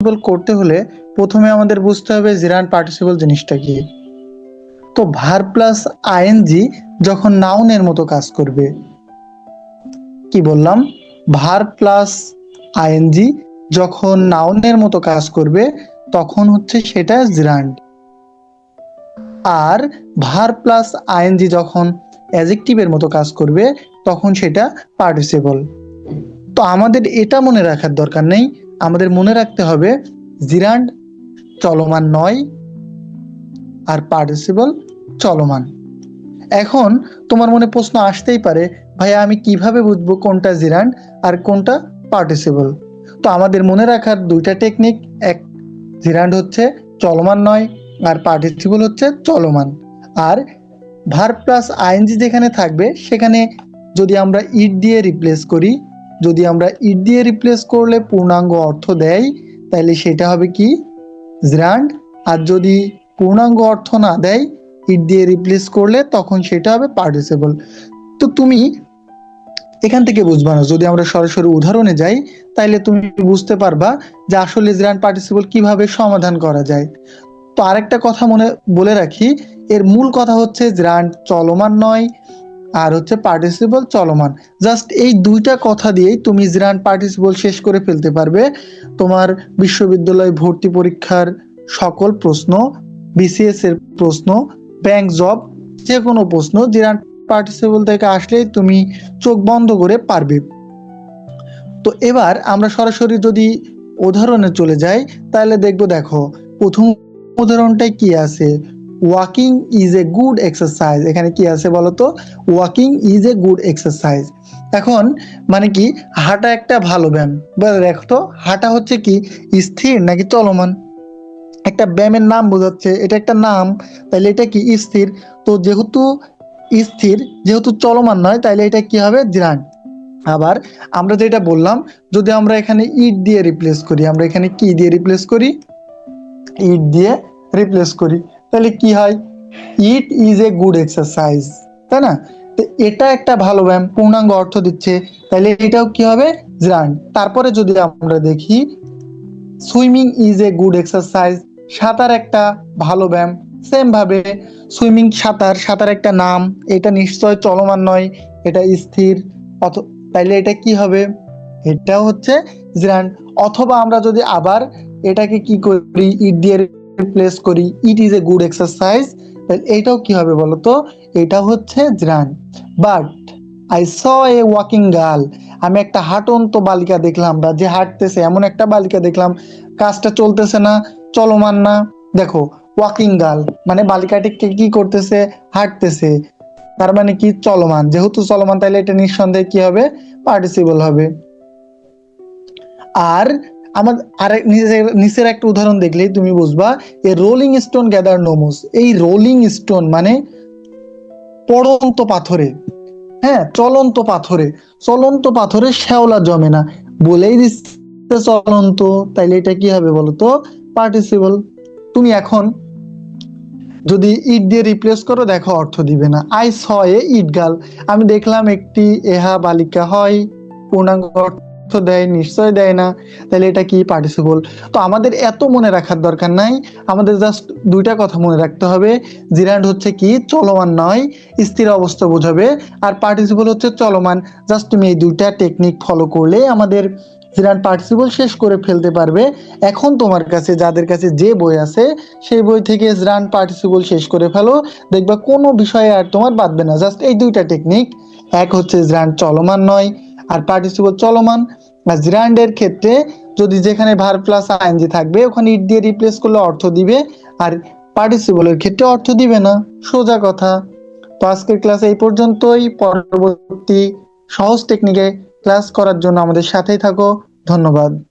Participle করতে হলে প্রথমে আমাদের বুঝতে হবে জিরান পার্টিসিপল জিনিসটা কি। তো ভার প্লাস আইএনজি যখন নাউনের মতো কাজ করবে, কি বললাম? ভার প্লাস আইএনজি যখন নাউনের মতো কাজ করবে, তখন হচ্ছে সেটা জিরান্ড আর ভার প্লাস আইএনজি যখন অ্যাজেক্টিভের মতো কাজ করবে, তখন সেটা পার্টিসিপল তো আমাদের এটা মনে রাখার দরকার নেই আমাদের মনে রাখতে হবে জিরান্ড চলমান নয় আর পার্টিসিপল চলমান। এখন তোমার মনে প্রশ্ন আসতেই পারে, ভাইয়া, আমি কীভাবে বুঝব কোনটা জিরান্ড আর কোনটা পার্টিসিপল তো আমাদের মনে রাখার দুইটা টেকনিক, এক, জিরান্ড হচ্ছে চলমান নয় আর পার্টিসিপল হচ্ছে চলমান। আর ভার প্লাস আইএনজি যেখানে থাকবে, সেখানে যদি আমরা ইট দিয়ে রিপ্লেস করি যদি আমরা ইট দিয়ে রিপ্লেস করলে পূর্ণাঙ্গ অর্থ দেয় তাহলে সেটা হবে কি? জিরান্ড আর যদি পূর্ণাঙ্গ অর্থ না দেয় ইট দিয়ে রিপ্লেস করলে তখন সেটা হবে পার্টিসিপল তো তুমি এখান থেকে বুঝবা না, যদি আমরা সরাসরি উদাহরণে যাই, তাইলে তুমি বুঝতে পারবা যে আসলে জিরান্ড পার্টিসিপল কীভাবে সমাধান করা যায়। তো আরেকটা কথা মনে, বলে রাখি, এর মূল কথা হচ্ছে জিরান্ড চলমান নয় আর হচ্ছে পার্টিসিপল চলমান। জাস্ট এই দুইটা কথা দিয়েই তুমি জিরান পার্টিসিপল শেষ করে ফেলতে পারবে। তোমার বিশ্ববিদ্যালয় ভর্তি পরীক্ষার সকল প্রশ্ন বিসিএস এর প্রশ্ন ব্যাংক জব যে কোনো প্রশ্ন জিরান পার্টিসিপল থেকে আসলেই তুমি চোখ বন্ধ করে পারবে। তো এবার আমরা সরাসরি যদি উদাহরণে চলে যাই, তাহলে দেখব দেখো, প্রথম উদাহরণটাই কি আছে? Walking is a good exercise এখানে কি আছে বলতো? Walking is a good exercise এখন মানে কি? হাঁটা একটা ভালো ব্যায়াম। দেখো তো, হাঁটা হচ্ছে কি? স্থির নাকি চলমান? একটা ব্যায়ামের নাম বোঝাচ্ছে। এটা একটা নাম তাহলে এটা কি? স্থির। তো যেহেতু স্থির, যেহেতু চলমান নয় তাহলে এটা কি হবে? জিরান আবার আমরা যেটা বললাম, যদি আমরা এখানে ইট দিয়ে রিপ্লেস করি, আমরা এখানে কি দিয়ে রিপ্লেস করি? ইট দিয়ে রিপ্লেস করি। তাহলে কি হয়? It is a good exercise তাই না? তো এটা একটা ভালো ব্যায়াম, পূর্ণাঙ্গ অর্থ দিচ্ছে। তাহলে এটাও কি হবে? জিরান তারপরে যদি আমরা দেখি, swimming is a good exercise সাঁতার একটা ভালো ব্যায়াম। সেম ভাবে সুইমিং, সাঁতার সাঁতার একটা নাম, এটা নিশ্চয় চলমান নয়, এটা স্থির। অথ, তাইলে এটা কি হবে? এটা হচ্ছে জিরান অথবা আমরা যদি আবার এটাকে কি করি ইট দিয়ে রিপ্লেস করি। It is a good exercise তাহলে এইটাও কি হবে বলতো? এটা হচ্ছে জিরান but I saw a walking girl আমি একটা হাঁটন্ত বালিকা দেখলাম বা যে হাঁটতেছে, এমন একটা বালিকা দেখলাম, কাজটা চলতেছে না, চলমান না। দেখো ওয়াকিং গার্ল মানে বালিকাটি কি করতেছে? হাঁটতেছে। তার মানে কি? চলমান। যেহেতু চলমান তাহলে এটা নিঃসন্দেহে কি হবে? পার্টিসিপল হবে। আর আমার আরেক নিচের একটা উদাহরণ দেখলেই তুমি বুঝবা a rolling stone gather no moss এই রোলিং স্টোন মানে পড়ন্ত পাথরে হ্যাঁ চলন্ত পাথরে চলন্ত পাথরে শ্যাওলা জমে না। বলেই দিচ্ছে চলন্ত, তাইলে এটা কি হবে বলতো? পার্টিসিপল তুমি এখন যদি ইট দিয়ে রিপ্লেস করো, দেখো অর্থ দিবে না। আই স এ ইট গাল আমি দেখলাম একটি এহা বালিকা হয়, পূর্ণাঙ্গ অর্থ দেয়, নিশ্চয় দেয় না, তাহলে এটা কি পার্টিসিপল তো আমাদের এত মনে রাখার দরকার নাই, আমাদের জাস্ট দুইটা কথা মনে রাখতে হবে জিরান্ড হচ্ছে কি চলমান নয়, স্থির অবস্থা বোঝাবে, আর পার্টিসিপল হচ্ছে চলমান জাস্ট তুমি এই দুইটা টেকনিক ফলো করলে আমাদের জিরান্ড পার্টিসিপল শেষ করে ফেলতে পারবে। এখন তোমার কাছে, যাদের কাছে যে বই আছে, সেই বই থেকে জিরান্ড পার্টিসিপল শেষ করে ফেলো, দেখবা কোনো বিষয়ে আর তোমার বাদবে না জাস্ট এই দুইটা টেকনিক এক হচ্ছে জিরান্ড চলমান নয়, আর পার্টিসিপল চলমান জিরান্ডের ক্ষেত্রে যদি যেখানে ভার প্লাস আইনজি থাকবে, ওখানে ইট দিয়ে রিপ্লেস করলে অর্থ দিবে, আর পার্টিসিপলের ক্ষেত্রে অর্থ দিবে না। সোজা কথা। তো আজকের ক্লাস এই পর্যন্তই। পরবর্তী সহজ টেকনিকে ক্লাস করার জন্য আমাদের সাথেই থাকো। ধন্যবাদ।